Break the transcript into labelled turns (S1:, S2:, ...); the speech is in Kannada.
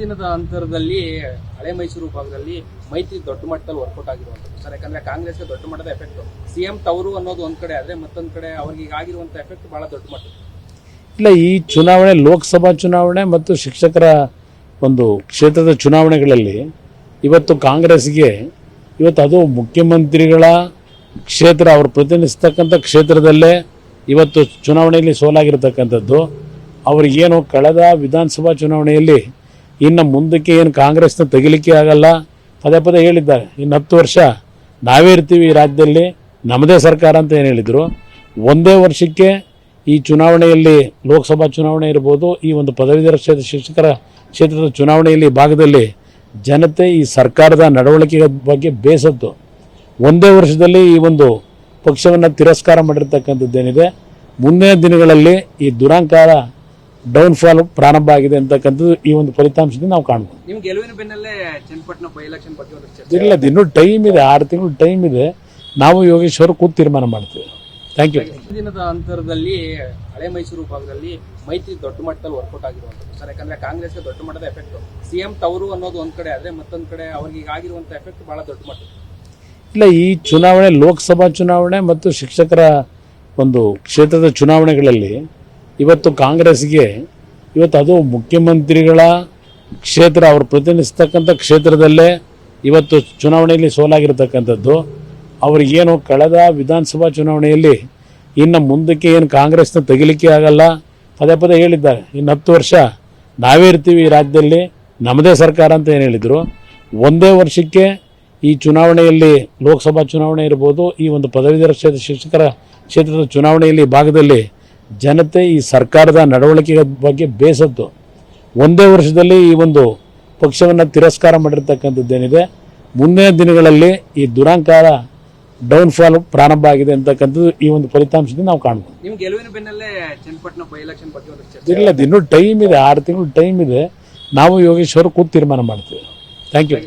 S1: ದಿನದ ಅಂತರದಲ್ಲಿ ಹಳೆ ಮೈಸೂರು ಭಾಗದಲ್ಲಿ ಮೈತ್ರಿ ದೊಡ್ಡ ಮಟ್ಟದಲ್ಲಿ ವರ್ಕೌಟ್ ಆಗಿರುವಂತದ್ದು ಸರ್, ಯಾಕಂದ್ರೆ ಕಾಂಗ್ರೆಸ್ಗೆ ದೊಡ್ಡ ಮಟ್ಟದ ಎಫೆಕ್ಟ್ ಸಿಎಂ ತವರು ಅನ್ನೋದು ಒಂದ್ ಕಡೆ ಆದ್ರೆ ಮತ್ತೊಂದ್ ಕಡೆ ಅವ್ರಿಗೆ ಈಗ ಆಗಿರುವಂತ ಎಫೆಕ್ಟ್ ಬಹಳ ದೊಡ್ಡ ಮಟ್ಟ.
S2: ಇಲ್ಲ, ಈ ಚುನಾವಣೆ, ಲೋಕಸಭಾ ಚುನಾವಣೆ ಮತ್ತು ಶಿಕ್ಷಕರ ಒಂದು ಕ್ಷೇತ್ರದ ಚುನಾವಣೆಗಳಲ್ಲಿ ಇವತ್ತು ಕಾಂಗ್ರೆಸ್ಗೆ ಇವತ್ತು ಅದು ಮುಖ್ಯಮಂತ್ರಿಗಳ ಕ್ಷೇತ್ರ, ಅವರು ಪ್ರತಿನಿಧಿಸ್ತಕ್ಕಂಥ ಕ್ಷೇತ್ರದಲ್ಲೇ ಇವತ್ತು ಚುನಾವಣೆಯಲ್ಲಿ ಸೋಲಾಗಿರ್ತಕ್ಕಂಥದ್ದು. ಅವ್ರಿಗೇನು ಕಳೆದ ವಿಧಾನಸಭಾ ಚುನಾವಣೆಯಲ್ಲಿ ಇನ್ನು ಮುಂದಕ್ಕೆ ಏನು ಕಾಂಗ್ರೆಸ್ನ ತೆಗಿಲಿಕ್ಕೆ ಆಗಲ್ಲ. ಪದೇ ಪದೇ ಹೇಳಿದ್ದಾರೆ. ಇನ್ನು ಹತ್ತು ವರ್ಷ ನಾವೇ ಇರ್ತೀವಿ ಈ ರಾಜ್ಯದಲ್ಲಿ. ನಮ್ಮದೇ ಸರ್ಕಾರ ಅಂತ ಏನು ಹೇಳಿದರು. ಒಂದೇ ವರ್ಷಕ್ಕೆ ಈ ಚುನಾವಣೆಯಲ್ಲಿ ಲೋಕಸಭಾ ಚುನಾವಣೆ ಇರ್ಬೋದು, ಈ ಒಂದು ಪದವೀಧರ ಕ್ಷೇತ್ರ ಶಿಕ್ಷಕರ ಕ್ಷೇತ್ರದ ಚುನಾವಣೆಯಲ್ಲಿ ಭಾಗದಲ್ಲಿ ಜನತೆ ಈ ಸರ್ಕಾರದ ನಡವಳಿಕೆ ಬಗ್ಗೆ ಬೇಸತ್ತು. ಒಂದೇ ವರ್ಷದಲ್ಲಿ ಈ ಒಂದು ಪಕ್ಷವನ್ನು ತಿರಸ್ಕಾರ ಮಾಡಿರ್ತಕ್ಕಂಥದ್ದೇನಿದೆ. ಮುಂದಿನ ದಿನಗಳಲ್ಲಿ ಈ ದುರಾಂಕಾರ ಡೌನ್ಫಾಲ್ ಪ್ರಾರಂಭ ಆಗಿದೆ ಅಂತಕ್ಕಂಥದ್ದು ಈ ಒಂದು ಫಲಿತಾಂಶದಿಂದ ನಾವು ಕಾಣ್ಬೋದು.
S1: ನಿಮ್ಗೆ ಗೆಲುವಿನ ಬೆನ್ನಲ್ಲೇ ಚನ್ನಪಟ್ಟಣ ಬೈ ಎಲೆಕ್ಷನ್ ಬಗ್ಗೆ ಒಂದು ಚರ್ಚೆ
S2: ಇಲ್ಲ ಇನ್ನೂ ಟೈಮ್ ಇದೆ ಆರು ತಿಂಗಳು ಟೈಮ್ ಇದೆ. ನಾವು ಯೋಗೇಶ್ವರ್ ಕೂತು ತೀರ್ಮಾನ ಮಾಡ್ತೀವಿ. ಥ್ಯಾಂಕ್ ಯು
S1: ದಿನದ ಅಂತರದಲ್ಲಿ ಹಳೆ ಮೈಸೂರು ಭಾಗದಲ್ಲಿ ಮೈತ್ರಿ ದೊಡ್ಡ ಮಟ್ಟದಲ್ಲಿ ವರ್ಕೌಟ್ ಆಗಿರುವಂಥದ್ದು. ಸರ್ ಯಾಕಂದ್ರೆ ಕಾಂಗ್ರೆಸ್ಗೆ ದೊಡ್ಡ ಮಟ್ಟದ ಎಫೆಕ್ಟ್ ಸಿಎಂ ತವರು ಅನ್ನೋದು ಒಂದ್ ಕಡೆ ಆದ್ರೆ ಮತ್ತೊಂದ್ ಕಡೆ ಅವ್ರಿಗೆ ಈಗ ಆಗಿರುವಂತ ಎಫೆಕ್ಟ್ ಬಹಳ ದೊಡ್ಡ ಮಟ್ಟ
S2: ಇಲ್ಲ ಈ ಚುನಾವಣೆ ಲೋಕಸಭಾ ಚುನಾವಣೆ ಮತ್ತು ಶಿಕ್ಷಕರ ಒಂದು ಕ್ಷೇತ್ರದ ಚುನಾವಣೆಗಳಲ್ಲಿ ಇವತ್ತು ಕಾಂಗ್ರೆಸ್ಗೆ ಇವತ್ತು ಅದು ಮುಖ್ಯಮಂತ್ರಿಗಳ ಕ್ಷೇತ್ರ, ಅವರು ಪ್ರತಿನಿಧಿಸ್ತಕ್ಕಂಥ ಕ್ಷೇತ್ರದಲ್ಲೇ ಇವತ್ತು ಚುನಾವಣೆಯಲ್ಲಿ ಸೋಲಾಗಿರ್ತಕ್ಕಂಥದ್ದು. ಅವ್ರಿಗೇನು ಕಳೆದ ವಿಧಾನಸಭಾ ಚುನಾವಣೆಯಲ್ಲಿ ಇನ್ನು ಮುಂದಕ್ಕೆ ಏನು ಕಾಂಗ್ರೆಸ್ನ ತೆಗಿಲಿಕ್ಕೆ ಆಗಲ್ಲ, ಪದೇ ಪದೇ ಹೇಳಿದ್ದಾರೆ. ಇನ್ನು ಹತ್ತು ವರ್ಷ ನಾವೇ ಇರ್ತೀವಿ ಈ ರಾಜ್ಯದಲ್ಲಿ, ನಮ್ಮದೇ ಸರ್ಕಾರ ಅಂತ ಏನು ಹೇಳಿದರು. ಒಂದೇ ವರ್ಷಕ್ಕೆ ಈ ಚುನಾವಣೆಯಲ್ಲಿ ಲೋಕಸಭಾ ಚುನಾವಣೆ ಇರ್ಬೋದು, ಈ ಒಂದು ಪದವೀಧರ ಕ್ಷೇತ್ರ ಶಿಕ್ಷಕರ ಕ್ಷೇತ್ರದ ಚುನಾವಣೆಯಲ್ಲಿ ಭಾಗದಲ್ಲಿ ಜನತೆ ಈ ಸರ್ಕಾರದ ನಡವಳಿಕೆ ಬಗ್ಗೆ ಬೇಸತ್ತು. ಒಂದೇ ವರ್ಷದಲ್ಲಿ ಈ ಒಂದು ಪಕ್ಷವನ್ನು ತಿರಸ್ಕಾರ ಮಾಡಿರ್ತಕ್ಕಂಥದ್ದೇನಿದೆ. ಮುಂದಿನ ದಿನಗಳಲ್ಲಿ ಈ ದುರಾಂಕಾರ ಡೌನ್ಫಾಲ್ ಪ್ರಾರಂಭ ಆಗಿದೆ ಅಂತಕ್ಕಂಥದ್ದು ಈ ಒಂದು ಫಲಿತಾಂಶದಿಂದ ನಾವು ಕಾಣ್ಬೋದು. ಇಲ್ಲ ಇನ್ನೂ ಟೈಮ್ ಇದೆ ಆರು ತಿಂಗಳು ಟೈಮ್ ಇದೆ. ನಾವು ಯೋಗೇಶ್ವರ್ ಕೂತು ತೀರ್ಮಾನ ಮಾಡ್ತೀವಿ. Thank you